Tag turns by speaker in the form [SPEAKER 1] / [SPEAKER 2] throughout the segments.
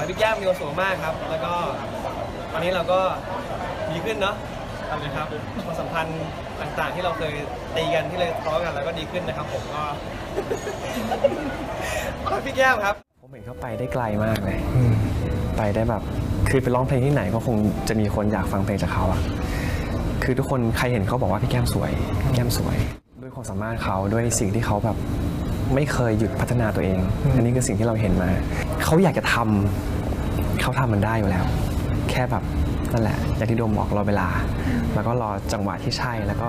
[SPEAKER 1] อให้พี่แก้มมีความสุขมากครับ แล้วก็ตอนนี้เราก็ดีขึ้นเนาะนะครับความสัมพันธ์ต่างๆ ที่เราเคยตีกันที่เลยทะเลาะกันแล้วก็ดีขึ้นนะครับ ผมก็ขอพี่แก้มครับ
[SPEAKER 2] ผมเห็นเขาไปได้ไกลมากเลย ไปได้แบบ คือไปร้องเพลงที่ไหนก็คงจะมีคนอยากฟังเพลงจากเขาอะคือทุกคนใครเห็นเขาบอกว่าพี่แก้มสวยพี่แก้มสวย ด้วยความสามารถเขาด้วยสิ่งที่เขาแบบ ไม่เคยหยุดพัฒนาตัวเอง อันนี้คือสิ่งที่เราเห็นมา เขาอยากจะทำเขาทำมันได้อยู่แล้ว แค่แบบนั่นแหละ อย่างที่โดมบอกรอเวลา แล้วก็รอจังหวะที่ใช่แล้วก็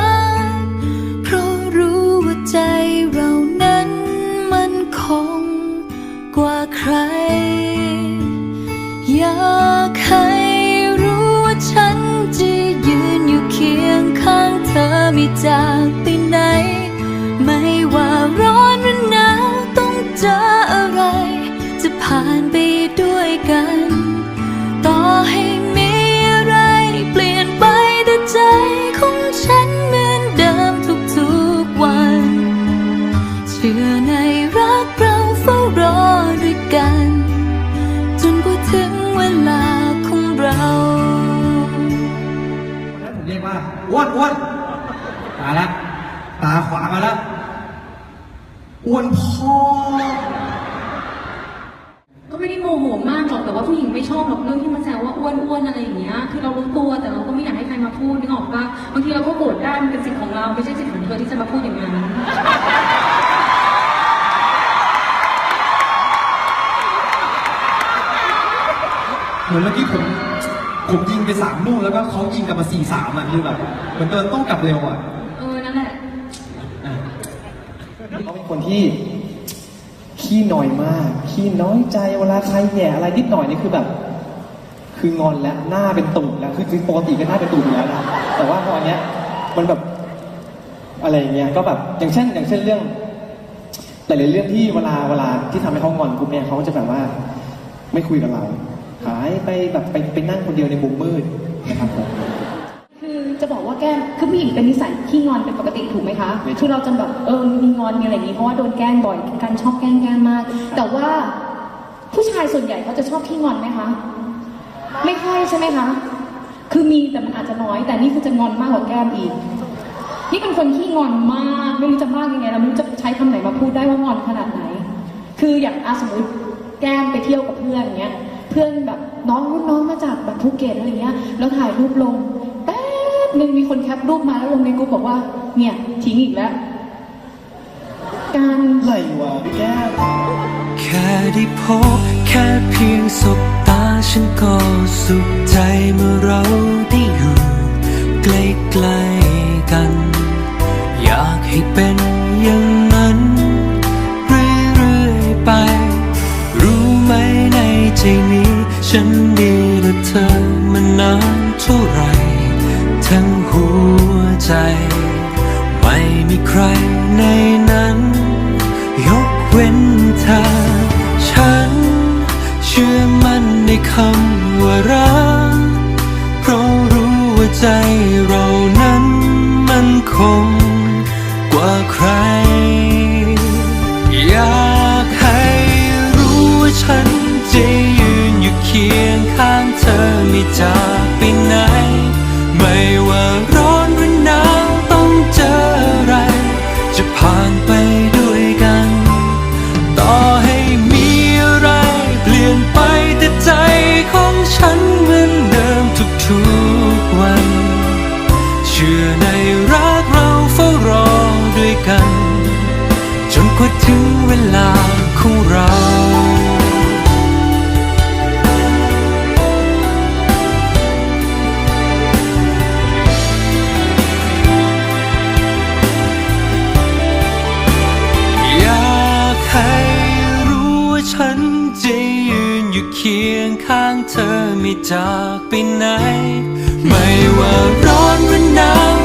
[SPEAKER 3] อ้วนอ้วนมา
[SPEAKER 4] แล้วตาขวามาแล้วอ้วนพ่อ
[SPEAKER 5] ก็ไม่ได้โมโหมากหรอกแต่ว่าผู้หญิงไม่ชอบหรอกเรื่องที่มาแซวว่าอ้วนอ้วนอะไรอย่างเงี้ยคือเรารู้ตัวแต่เราก็ไม่อยากให้ใครมาพูดนึกออกปะบางทีเราก็โกรธได้มันเป็นสิทธิ์ของเราไม่ใช่สิทธิ์ของเธอที่จะมาพูดอย่างนั้น
[SPEAKER 4] เหมือนเมื่อกี้ผม ผมยิงไปสามลูกแล้วก็เขายิงกลับมาสี่สามอะคือแบบเหมือนเดินต้องกลับเร็วอะ
[SPEAKER 5] เออ นั่นแหละ
[SPEAKER 6] เขาเป็นคนที่ขี้หน่อยมากขี้น้อยใจเวลาใครแหย่อะไรนิดหน่อยนี่คือแบบ คืองอนแล้วหน้าเป็นตุ่มแล้วคือคือปกติก็หน้าเป็นตุ่มอยู่แล้วนะแต่ว่าพออันเนี้ยมันแบบอะไรอย่างเงี้ยก็แบบอย่างเช่น อย่างเช่นเรื่องหลายๆเรื่องที่เวลาเวลาที่ทำให้เขางอนปุ๊บเนี่ยเขาก็จะแบบว่า ไม่คุยกับเรา หายไปแบบไปไปนั่งคนเดียวในมุมมืดนะครับผม
[SPEAKER 7] คือจะบอกว่าแก้มคือผู้หญิงเป็นนิสัยขี้งอนเป็นปกติถูกไหมคะ
[SPEAKER 6] ไม่ถูก
[SPEAKER 7] คือเราจะแบบเออมีงอนมีอะไรอย่างนี้เพราะว่าโดนแกล้งบ่อยการชอบแกล้งแกล้งมาก แต่ว่าผู้ชายส่วนใหญ่เขาจะชอบขี้งอนไหมคะ ไม่ค่อยใช่ไหมคะ คือมีแต่มันอาจจะน้อย แต่นี่คือจะงอนมากกว่าแก้มอีก นี่เป็นคนขี้งอนมากไม่รู้จะมากยังไงแล้วไม่รู้จะใช้คำไหนมาพูดได้ว่างอนขนาดไหน คืออย่างอาสมมติแก้มไปเที่ยวกับเพื่อนอย่างเงี้ย เพื่อนแบบน้องรุ่นน้องมาจากแบบภูเก็ตอะไรเงี้ยแล้วถ่ายรูปลงแป๊บหนึ่งมีคนแคปรูปมาแล้วลงในกลุ่มบอกว่า เนี่ยทิ้งอีกแล้ว การ
[SPEAKER 6] อะไรวะพี่แก้ว
[SPEAKER 8] แค่ได้พบแค่เพียงสบตาฉันก็สุขใจเมื่อเราได้อยู่ใกล้ๆกัน อยากให้เป็นอย่างนั้น ใจนี้ ฉันมีแต่เธอมานานเท่าไร ทั้งหัวใจ ไม่มีใครในนั้น ยกเว้นเธอ ฉัน เชื่อมั่นในคำว่ารัก เพราะรู้ว่าใจเรานั้นมันคงกว่าใคร อยากให้รู้ว่าฉัน จากไปไหน ไม่ว่าร้อนหรือหนาวต้องเจออะไร จะผ่านไปด้วยกัน ต่อให้มีอะไร เปลี่ยนไปแต่ใจของฉันเหมือนเดิมทุกๆวัน เชื่อในรักเราเฝ้ารอด้วยกัน จนกว่าถึงเวลาของเรา นข้างเธอไม่จากไปไหน ไม่ว่าร้อนหรือหนาว